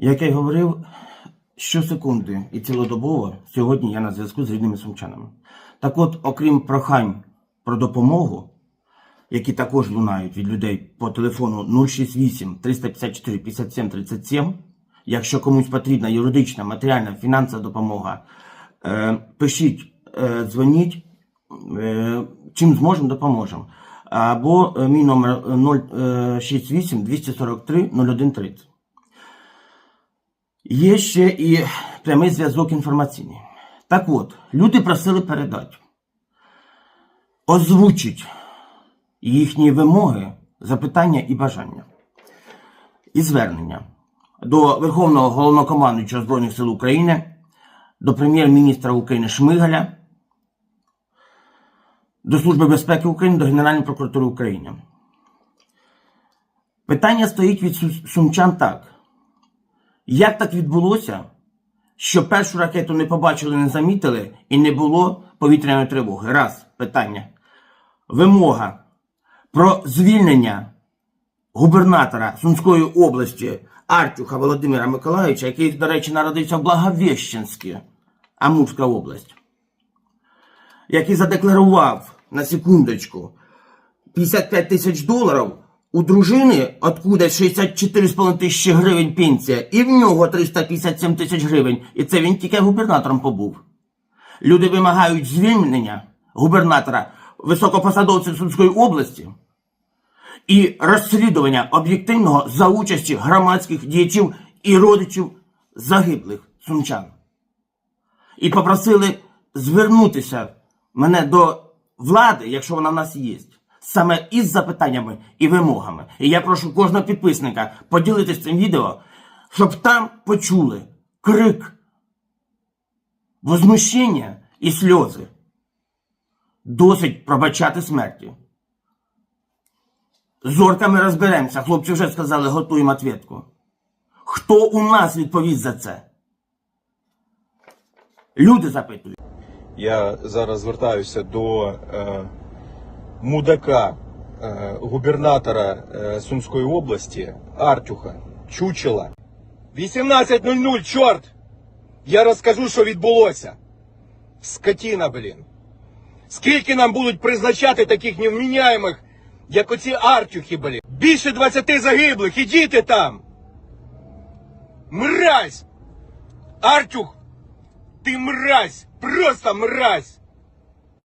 Як я й говорив, щосекунди і цілодобово сьогодні я на зв'язку з рідними сумчанами. Так от, окрім прохань про допомогу, які також лунають від людей по телефону 068 354 57 37, якщо комусь потрібна юридична, матеріальна, фінансова допомога, е, пишіть, е, дзвоніть, е, чим зможемо, допоможемо. Або мій номер е, 068 243 0130. Є ще і прямий зв'язок інформаційний. Так от, люди просили передати, озвучить їхні вимоги, запитання і бажання. І звернення до Верховного головнокомандуючого Збройних сил України, до прем'єр-міністра України Шмигаля, до Служби безпеки України, до Генеральної прокуратури України. Питання стоїть від сумчан так. Як так відбулося, що першу ракету не побачили, не замітили і не було повітряної тривоги? Раз питання. Вимога про звільнення губернатора Сумської області Артюха Володимира Миколаївича, який, до речі, народився в Благовіщенській, Амурська область, який задекларував на секундочку 55 тисяч доларів, у дружини откуда 64,5 тисячі гривень пенсія, і в нього 357 тисяч гривень. І це він тільки губернатором побув. Люди вимагають звільнення губернатора високопосадовців Сумської області і розслідування об'єктивного за участі громадських діячів і родичів загиблих сумчан. І попросили звернутися мене до влади, якщо вона в нас є, саме із запитаннями і вимогами. І я прошу кожного підписника поділитися цим відео, щоб там почули крик, возмущення і сльози. Досить пробачати смерті. З орками розберемося. Хлопці вже сказали, готуємо ответку. Хто у нас відповість за це? Люди запитують. Я зараз звертаюся до е, мудака, е, губернатора е, Сумської області Артюха Чучела. 18.00, чорт! Я розкажу, що відбулося. Скотіна, блін. Скільки нам будуть призначати таких невміняємих, як оці Артюхи, блін? Більше 20 загиблих, ідіть там! Мразь! Артюх! Ти мразь! Просто мразь!